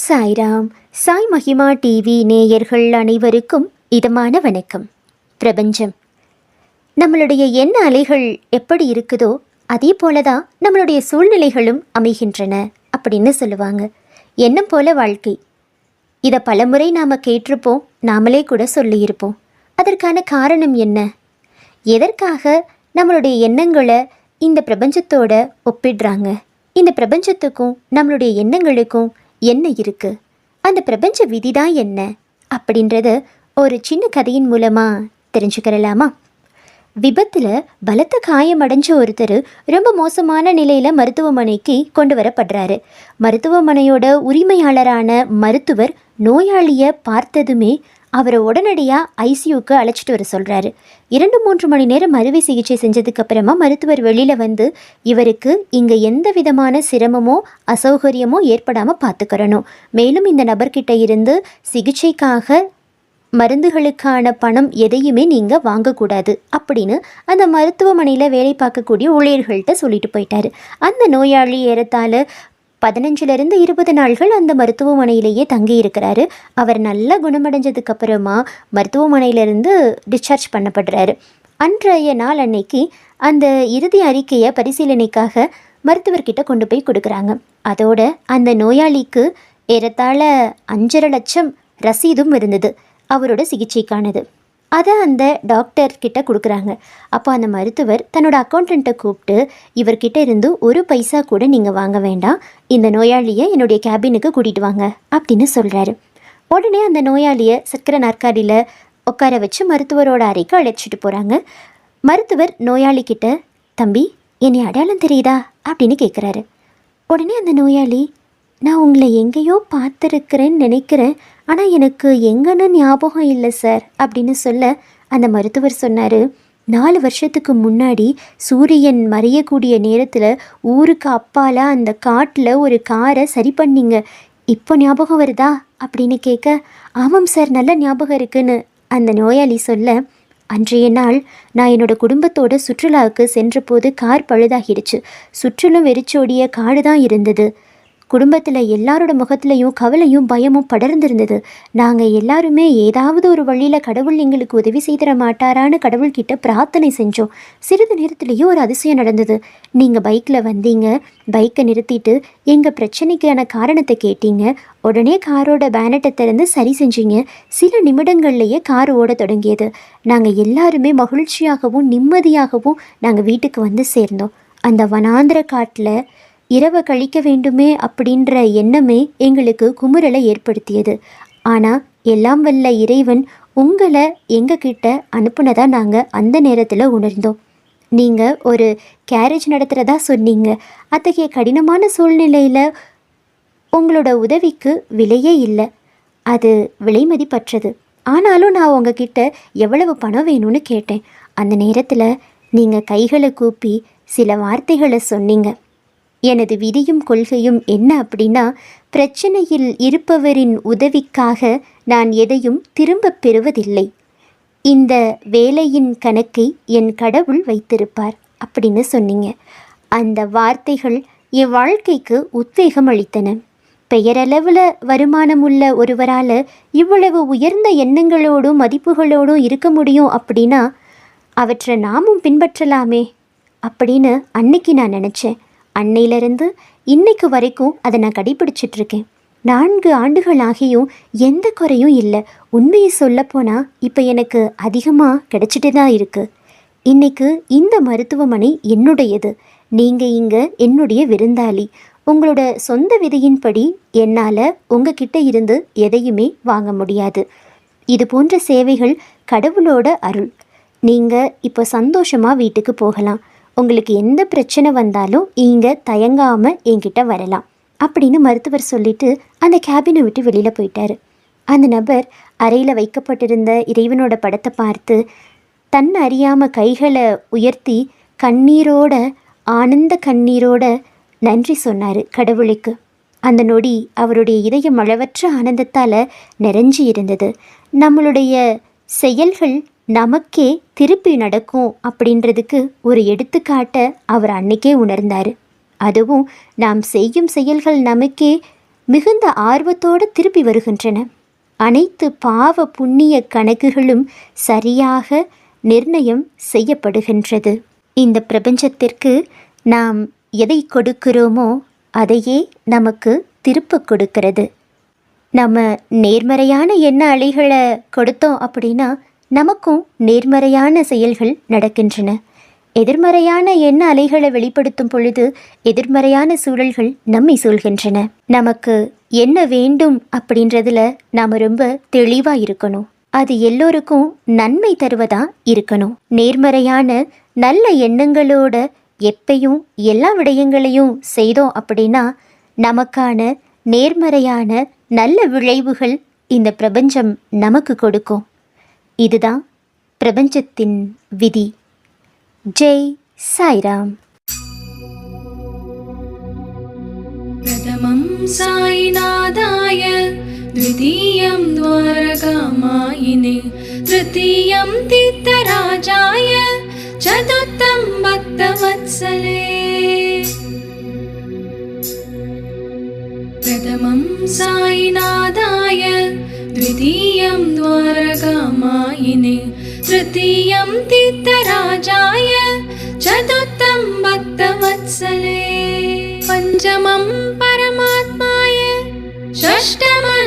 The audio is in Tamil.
சாய்ராம். சாய் மகிமா டிவி நேயர்கள் அனைவருக்கும் இதமான வணக்கம். பிரபஞ்சம். நம்மளுடைய எண்ண அலைகள் எப்படி இருக்குதோ அதே போல தான் நம்மளுடைய சூழ்நிலைகளும் அமைகின்றன அப்படின்னு சொல்லுவாங்க. எண்ணம் போல வாழ்க்கை. இதை பலமுறை நாம் கேட்டிருப்போம் நாமளே கூட சொல்லியிருப்போம். அதற்கான காரணம் என்ன? எதற்காக நம்மளுடைய எண்ணங்களை இந்த பிரபஞ்சத்தோட ஒப்பிடுறாங்க? இந்த பிரபஞ்சத்துக்கும் நம்மளுடைய எண்ணங்களுக்கும் என்ன இருக்கு? அந்த பிரபஞ்ச விதி தான் என்ன? அப்படின்றத ஒரு சின்ன கதையின் மூலமாக தெரிஞ்சுக்கிறலாமா? விபத்தில் பலத்த காயமடைஞ்ச ஒருத்தர் ரொம்ப மோசமான நிலையில் மருத்துவமனைக்கு கொண்டு வரப்படுறாரு. மருத்துவமனையோட உரிமையாளரான மருத்துவர் நோயாளியை பார்த்ததுமே அவரை உடனடியாக ஐசியூக்கு அழைச்சிட்டு வர சொல்கிறாரு இரண்டு மூன்று மணி நேரம் அறுவை சிகிச்சை செஞ்சதுக்கு அப்புறமா மருத்துவர் வெளியில் வந்து இவருக்கு இங்கே எந்த விதமான சிரமமோ அசௌகரியமோ ஏற்படாமல் பார்த்துக்கிறணும் மேலும் இந்த நபர்கிட்ட இருந்து சிகிச்சைக்காக மருந்துகளுக்கான பணம் எதையுமே நீங்கள் வாங்கக்கூடாது அப்படின்னு அந்த மருத்துவமனையில் வேலை பார்க்கக்கூடிய ஊழியர்கள்ட்ட சொல்லிட்டு போயிட்டாரு. அந்த நோயாளி ஏறத்தாழ பதினஞ்சுலேருந்து இருபது நாள்கள் அந்த மருத்துவமனையிலேயே தங்கியிருக்கிறாரு. அவர் நல்லா குணமடைஞ்சதுக்கு அப்புறமா மருத்துவமனையிலேருந்து டிஸ்சார்ஜ் பண்ணப்படுறாரு. அன்றைய நாள் அன்னைக்கு அந்த இறுதி அறிக்கையை பரிசீலனைக்காக மருத்துவர்கிட்ட கொண்டு போய் கொடுக்குறாங்க. அதோட அந்த நோயாளிக்கு ஏறத்தாழ அஞ்சரை லட்சம் ரசீதும் இருந்தது. அவரோட சிகிச்சைக்கானது. அதை அந்த டாக்டர்கிட்ட கொடுக்குறாங்க. அப்போ அந்த மருத்துவர் தன்னோட அக்கௌண்டண்ட்டை கூப்பிட்டு இவர்கிட்ட இருந்து ஒரு பைசா கூட நீங்கள் வாங்க வேண்டாம். இந்த நோயாளியை என்னுடைய கேபினுக்கு கூட்டிகிட்டு வாங்க அப்படின்னு சொல்கிறாரு உடனே அந்த நோயாளியை சக்கரை நாற்காலியில் உட்கார வச்சு மருத்துவரோட அறைக்கு அழைச்சிட்டு போகிறாங்க மருத்துவர் நோயாளிக்கிட்ட தம்பி என்னை அடையாளம் தெரியுதா? அப்படின்னு கேட்குறாரு உடனே அந்த நோயாளி நான் உங்களை எங்கேயோ பார்த்துருக்கிறேன்னு நினைக்கிறேன். ஆனால் எனக்கு எங்கன்னு ஞாபகம் இல்லை சார் அப்படின்னு சொல்ல அந்த மருத்துவர் சொன்னார். நாலு வருஷத்துக்கு முன்னாடி சூரியன் மறையக்கூடிய நேரத்தில் ஊருக்கு அப்பால அந்த காட்டில் ஒரு காரை சரி பண்ணிங்க. இப்போ ஞாபகம் வருதா? அப்படின்னு கேட்க ஆமாம் சார் நல்ல ஞாபகம் இருக்குன்னு. அந்த நோயாளி சொல்ல அன்றைய நாள் நான் என்னோட குடும்பத்தோட சுற்றுலாவுக்கு சென்றபோது கார் பழுதாகிடுச்சு. சுற்றிலும் வெறிச்சோடிய காடு தான் இருந்தது. குடும்பத்தில் எல்லாரோட முகத்துலையும் கவலையும் பயமும் படர்ந்திருந்தது. நாங்கள் எல்லாருமே ஏதாவது ஒரு வழியில் கடவுள் எங்களுக்கு உதவி செய்திட மாட்டாரான்னு கடவுள்கிட்ட பிரார்த்தனை செஞ்சோம். சிறிது நேரத்திலேயே ஒரு அதிசயம் நடந்தது. நீங்கள் பைக்கில் வந்தீங்க பைக்கை நிறுத்திட்டு எங்கள் பிரச்சனைக்கான காரணத்தை கேட்டீங்க உடனே காரோட பேனட்டை திறந்து சரி செஞ்சீங்க. சில நிமிடங்கள்லேயே கார் ஓட தொடங்கியது. நாங்கள் எல்லாருமே மகிழ்ச்சியாகவும் நிம்மதியாகவும் நாங்கள் வீட்டுக்கு வந்து சேர்ந்தோம். அந்த வனாந்திர காட்டில் இரவை கழிக்க வேண்டுமே அப்படின்ற எண்ணமே எங்களுக்கு குமுறலை ஏற்படுத்தியது. ஆனால் எல்லாம் வல்ல இறைவன் உங்களை எங்ககிட்ட அனுப்புனதா நாங்கள் அந்த நேரத்தில் உணர்ந்தோம். நீங்கள் ஒரு கேரேஜ் நடத்துகிறதா சொன்னீங்க. அத்தகைய கடினமான சூழ்நிலையில் உங்களோட உதவிக்கு விலையே இல்லை. அது விலைமதிப்பற்றது ஆனாலும் நான் உங்ககிட்ட எவ்வளவு பணம் வேணும்னு கேட்டேன். அந்த நேரத்தில் நீங்கள் கைகளை கூப்பி சில வார்த்தைகளை சொன்னீங்க. எனது விதியும் கொள்கையும் என்ன அப்படின்னா பிரச்சனையில் இருப்பவரின் உதவிக்காக நான் எதையும் திரும்பப் பெறுவதில்லை. இந்த வேலையின் கணக்கை என் கடவுள் வைத்திருப்பார் அப்படின்னு சொன்னீங்க. அந்த வார்த்தைகள் என் வாழ்க்கைக்கு உத்வேகம் அளித்தன. பெயரளவில் வருமானம் உள்ள ஒருவரால் இவ்வளவு உயர்ந்த எண்ணங்களோடும் மதிப்புகளோடும் இருக்க முடியும் அப்படின்னா அவற்றை நாமும் பின்பற்றலாமே அப்படின்னு அன்னைக்கு நான் நினச்சேன். அன்னையிலிருந்து இன்னைக்கு வரைக்கும் அதை நான் கடைபிடிச்சிட்டு இருக்கேன் நான்கு ஆண்டுகள் ஆகியும் எந்த குறையும் இல்லை. உண்மையை சொல்லப்போனால் இப்போ எனக்கு அதிகமாக கிடைச்சிட்டு தான் இருக்குது இன்னைக்கு இந்த மருத்துவமனை என்னுடையது. நீங்கள் இங்கே என்னுடைய விருந்தாளி. உங்களோட சொந்த விதையின்படி என்னால் உங்ககிட்ட இருந்து எதையுமே வாங்க முடியாது. இது போன்ற சேவைகள் கடவுளோட அருள். நீங்கள் இப்போ சந்தோஷமாக வீட்டுக்கு போகலாம். உங்களுக்கு எந்த பிரச்சனை வந்தாலும் இங்கே தயங்காமல் என்கிட்ட வரலாம் அப்படின்னு மருத்துவர் சொல்லிட்டு அந்த கேபினை விட்டு வெளியில் போயிட்டார். அந்த நபர் அறையில் வைக்கப்பட்டிருந்த இறைவனோட படத்தை பார்த்து தன் அறியாமல் கைகளை உயர்த்தி கண்ணீரோட ஆனந்த கண்ணீரோட நன்றி சொன்னார் கடவுளுக்கு. அந்த நொடி அவருடைய இதயம் அளவற்ற ஆனந்தத்தால் நிறைஞ்சு இருந்தது. நம்மளுடைய செயல்கள் நமக்கே திருப்பி நடக்கும் அப்படின்றதுக்கு ஒரு எடுத்துக்காட்டை அவர் அன்னைக்கே உணர்ந்தார். அதுவும் நாம் செய்யும் செயல்கள் நமக்கே மிகுந்த ஆர்வத்தோடு திருப்பி வருகின்றன. அனைத்து பாவ புண்ணிய கணக்குகளும் சரியாக நிர்ணயம் செய்யப்படுகின்றது. இந்த பிரபஞ்சத்திற்கு நாம் எதை கொடுக்கிறோமோ அதையே நமக்கு திருப்ப கொடுக்கிறது. நம்ம நேர்மறையான எண்ண அலைகளை கொடுத்தோம் அப்படின்னா நமக்கும் நேர்மறையான செயல்கள் நடக்கின்றன. எதிர்மறையான எண்ண அலைகளை வெளிப்படுத்தும் பொழுது எதிர்மறையான சூழல்கள் நம்மை சூழ்கின்றன. நமக்கு என்ன வேண்டும் அப்படின்றதுல நாம் ரொம்ப தெளிவாக இருக்கணும். அது எல்லோருக்கும் நன்மை தருவதா இருக்கணும். நேர்மறையான நல்ல எண்ணங்களோட எப்பையும் எல்லா விடயங்களையும் செய்தோம் அப்படின்னா நமக்கான நேர்மறையான நல்ல விளைவுகள் இந்த பிரபஞ்சம் நமக்கு கொடுக்கும். இதுதான் பிரபஞ்சத்தின் விதி ஜெய் சாய்ராம் प्रथमं साईनाथाय द्वितीयं द्वारकामायिने तृतीयं तीर्थराजाय चतुर्थं भक्तवत्सले प्रथमं साईनाथाय द्वितीयं द्वारकामायिने तृतीयं तीर्थराजाय चतुर्थं भक्तवत्सले पञ्चमं परमात्माय षष्टमं